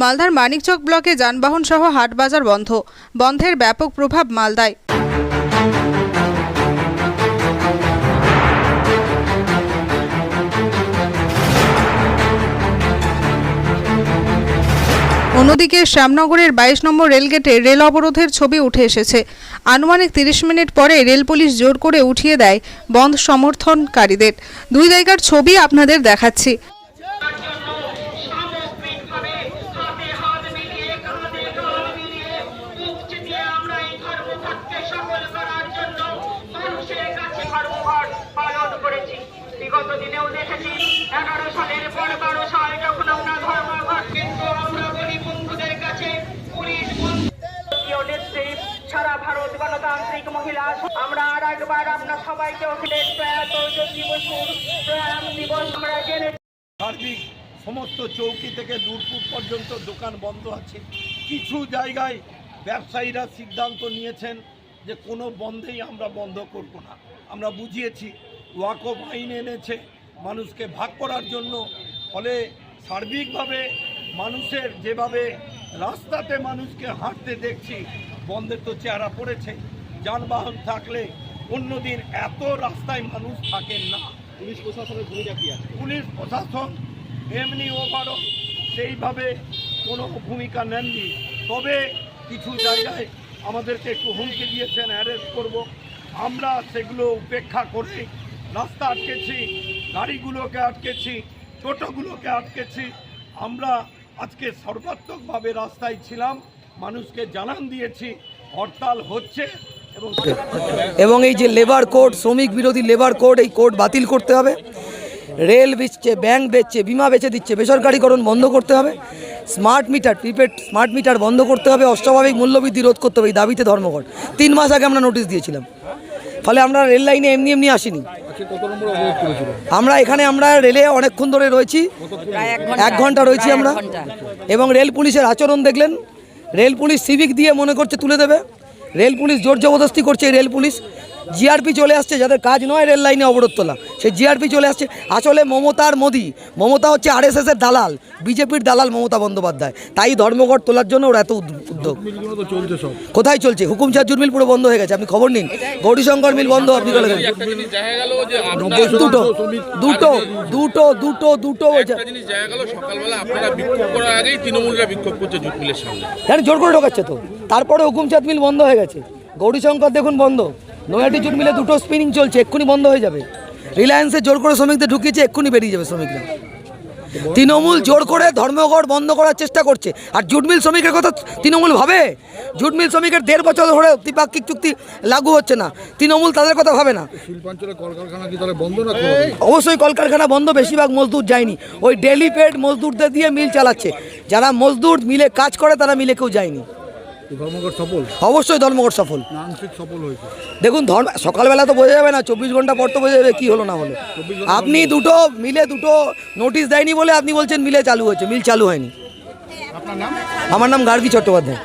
মালদার মানিকচক ব্লকে যানবাহন সহ হাট বাজার বন্ধ। বন্ধের ব্যাপক প্রভাব মালদায়। অন্যদিকে শ্যামনগরের বাইশ নম্বর রেলগেটে রেল অবরোধের ছবি উঠে এসেছে। আনুমানিক তিরিশ মিনিট পরে রেল পুলিশ জোর করে উঠিয়ে দেয় বন্ধ সমর্থনকারীদের। দুই জায়গার ছবি আপনাদের দেখাচ্ছি। সারা ভারত গণতান্ত্রিক মহিলা, আমরা আর একবার সবাইকে দিবস আমরা সার্বিক সমস্ত চৌকি থেকে দূরপুর পর্যন্ত দোকান বন্ধ আছে। কিছু জায়গায় ব্যবসায়ীরা সিদ্ধান্ত নিয়েছেন যে কোনো বন্ধেই আমরা বন্ধ করব না। আমরা বুঝিয়েছি ওয়াকফ আইন এনেছে মানুষকে ভাগ করার জন্য। ফলে সার্বিকভাবে মানুষের যেভাবে রাস্তাতে মানুষকে হাঁটতে দেখছি বন্ধের তো চেহারা পড়েছে। যানবাহন থাকলে অন্যদিন এত রাস্তায় মানুষ থাকেন না। পুলিশ প্রশাসনের ভূমিকা কি আছে? পুলিশ প্রশাসন এমনি ওভারও সেইভাবে কোনো ভূমিকা নেননি। তবে কিছু জায়গায় আমাদেরকে একটু হুমকি দিয়েছেন অ্যারেস্ট করব। আমরা সেগুলো উপেক্ষা করে রাস্তা আটকেছি, গাড়িগুলোকে আটকেছি, টোটোগুলোকে আটকেছি। আমরা আজকে সর্বাত্মকভাবে রাস্তায় ছিলাম, মানুষকে জানান দিয়েছি, হরতাল হচ্ছে এবং এই যে লেবার কোড শ্রমিক বিরোধী লেবার কোড এই কোড বাতিল করতে হবে। রেল বেচছে ব্যাংক বেচছে, বিমা বেচে দিচ্ছে, বেসরকারিকরণ বন্ধ করতে হবে। Smart meter, prepaid smart meter বন্ধ করতে হবে, অস্বাভাবিক মূল্যবৃদ্ধি রোধ করতে হবে এই দাবিতে ধর্মঘট। তিন মাস আগে আমরা নোটিশ দিয়েছিলাম। ফলে আমরা রেল লাইনে এমনি এমনি আসিনি। আমরা এখানে আমরা রেলে অনেকক্ষণ ধরে রয়েছি। এক ঘণ্টা রয়েছি আমরা। এবং রেল পুলিশের আচরণ দেখলেন। রেল পুলিশ সিভিক দিয়ে মনে করছে তুলে দেবে। রেল পুলিশ জোর জবরদস্তি করছে রেল পুলিশ। জিআরপি চলে আসছে, যাদের কাজ নয় রেল লাইনে অবরোধ তোলা সেই জিআরপি চলে আসছে। আসলে মমতার মোদি, মমতা হচ্ছে আরএসএসের দালাল, বিজেপির দালাল মমতা বন্দ্যোপাধ্যায়। তাই ধর্মঘট তোলার জন্য ওরা এত উদ্যোগ। কোথায় চলছে? হুকুম চার্জুর মিল পুরো বন্ধ হয়ে গেছে। আপনি খবর নিন। গৌরীশঙ্কর মিল বন্ধ, আপনি দুটো দুটো দুটো দুটো দুটো জোর করে ঢোকাচ্ছে তো। তারপরে হুকুমচাঁদ মিল বন্ধ হয়ে গেছে। গৌরীশঙ্কর দেখুন বন্ধ। নয়াটি জুট মিলে দুটো স্পিনিং চলছে এক্ষুনি বন্ধ হয়ে যাবে। রিলায়েন্সে জোর করে শ্রমিকদের ঢুকিয়েছে এক্ষুনি বেরিয়ে যাবে শ্রমিকরা। তৃণমূল জোর করে ধর্মঘট বন্ধ করার চেষ্টা করছে। আর জুট মিল শ্রমিকের কথা তৃণমূল ভাবে? জুট মিল শ্রমিকের দেড় বছর ধরে দ্বিপাক্ষিক চুক্তি লাগু হচ্ছে না। তৃণমূল তাদের কথা ভাবে না? অবশ্যই কলকারখানা বন্ধ বেশিরভাগ মজদুর যায়নি। ওই ডেলি পেড মজদুরদের দিয়ে মিল চালাচ্ছে। যারা মজদুর মিলে কাজ করে তারা মিলে কেউ যায়নি। ধর্মঘট সফল? অবশ্যই ধর্মঘট সফল। আংশিক সফল হয়েছে। দেখুন ধর্ম সকালবেলা তো বোঝা যাবে না চব্বিশ ঘণ্টা পর তো বোঝা যাবে কি হলো না হলো। আপনি দুটো মিলে দুটো নোটিশ দেয়নি বলে আপনি বলছেন মিলে চালু হয়েছে মিল চালু হয়নি। আমার নাম গার্গী চট্টোপাধ্যায়।